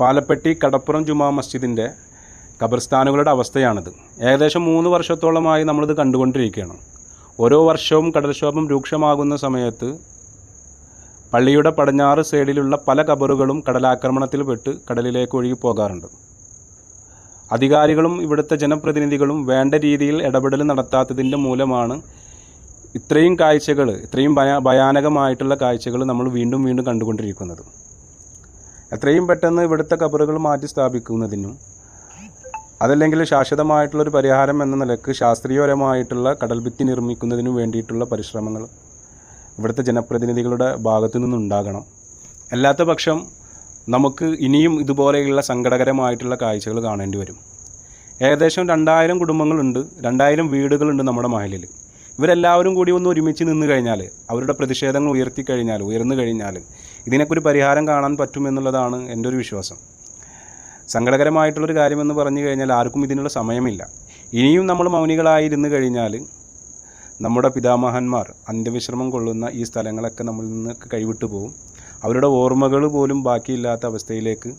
പാലപ്പെട്ടി കടപ്പുറം ജുമാ മസ്ജിദിന്റെ ഖബർസ്ഥാനുകളുടെ അവസ്ഥയാണിത്. ഏകദേശം മൂന്ന് വർഷത്തോളമായി നമ്മളിത് കണ്ടുകൊണ്ടിരിക്കുകയാണ്. ഓരോ വർഷവും കടൽക്ഷോഭം രൂക്ഷമാകുന്ന സമയത്ത് പള്ളിയുടെ പടിഞ്ഞാറ് സൈഡിലുള്ള പല കബറുകളും കടലാക്രമണത്തിൽ പെട്ട് കടലിലേക്ക് ഒഴുകി പോകാറുണ്ട്. അധികാരികളും ഇവിടുത്തെ ജനപ്രതിനിധികളും വേണ്ട രീതിയിൽ ഇടപെടൽ നടത്താത്തതിന്റെ മൂലമാണ് ഇത്രയും കാഴ്ചകൾ ഇത്രയും ഭയ ഭയാനകമായിട്ടുള്ള കാഴ്ചകൾ നമ്മൾ വീണ്ടും വീണ്ടും കണ്ടുകൊണ്ടിരിക്കുന്നത്. എത്രയും പെട്ടെന്ന് ഇവിടുത്തെ കബറുകൾ മാറ്റി സ്ഥാപിക്കുന്നതിനും അതല്ലെങ്കിൽ ശാശ്വതമായിട്ടുള്ളൊരു പരിഹാരം എന്ന നിലയ്ക്ക് ശാസ്ത്രീയപരമായിട്ടുള്ള കടൽഭിത്തി നിർമ്മിക്കുന്നതിനു വേണ്ടിയിട്ടുള്ള പരിശ്രമങ്ങൾ ഇവിടുത്തെ ജനപ്രതിനിധികളുടെ ഭാഗത്തു നിന്നുണ്ടാകണം. അല്ലാത്ത പക്ഷം നമുക്ക് ഇനിയും ഇതുപോലെയുള്ള സങ്കടകരമായിട്ടുള്ള കാഴ്ചകൾ കാണേണ്ടി വരും. ഏകദേശം രണ്ടായിരം കുടുംബങ്ങളുണ്ട് രണ്ടായിരം വീടുകളുണ്ട് നമ്മുടെ മഹലിൽ. ഇവരെല്ലാവരും കൂടി ഒന്ന് ഒരുമിച്ച് നിന്ന് കഴിഞ്ഞാൽ അവരുടെ പ്രതിഷേധങ്ങൾ ഉയർത്തി കഴിഞ്ഞാൽ ഉയർന്നു കഴിഞ്ഞാൽ ഇതിനൊക്കെ ഒരു പരിഹാരം കാണാൻ പറ്റുമെന്നുള്ളതാണ് എന്റെ ഒരു വിശ്വാസം. സങ്കടകരമായിട്ടുള്ളൊരു കാര്യമെന്ന് പറഞ്ഞു കഴിഞ്ഞാൽ ആർക്കും ഇതിനുള്ള സമയമില്ല. ഇനിയും നമ്മൾ മൗനികളായിരുന്നു കഴിഞ്ഞാൽ നമ്മുടെ പിതാമഹന്മാർ അന്ത്യവിശ്രമം കൊള്ളുന്ന ഈ സ്ഥലങ്ങളൊക്കെ നമ്മളിൽ നിന്നൊക്കെ കൈവിട്ടു പോകും അവരുടെ ഓർമ്മകൾ പോലും ബാക്കിയില്ലാത്ത അവസ്ഥയിലേക്ക്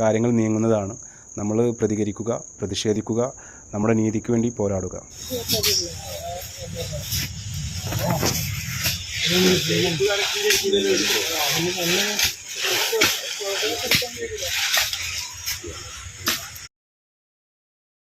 കാര്യങ്ങൾ നീങ്ങുന്നതാണ്. നമ്മൾ പ്രതികരിക്കുക പ്രതിഷേധിക്കുക നമ്മുടെ നീതിക്ക് വേണ്ടി പോരാടുക ും. Thank you.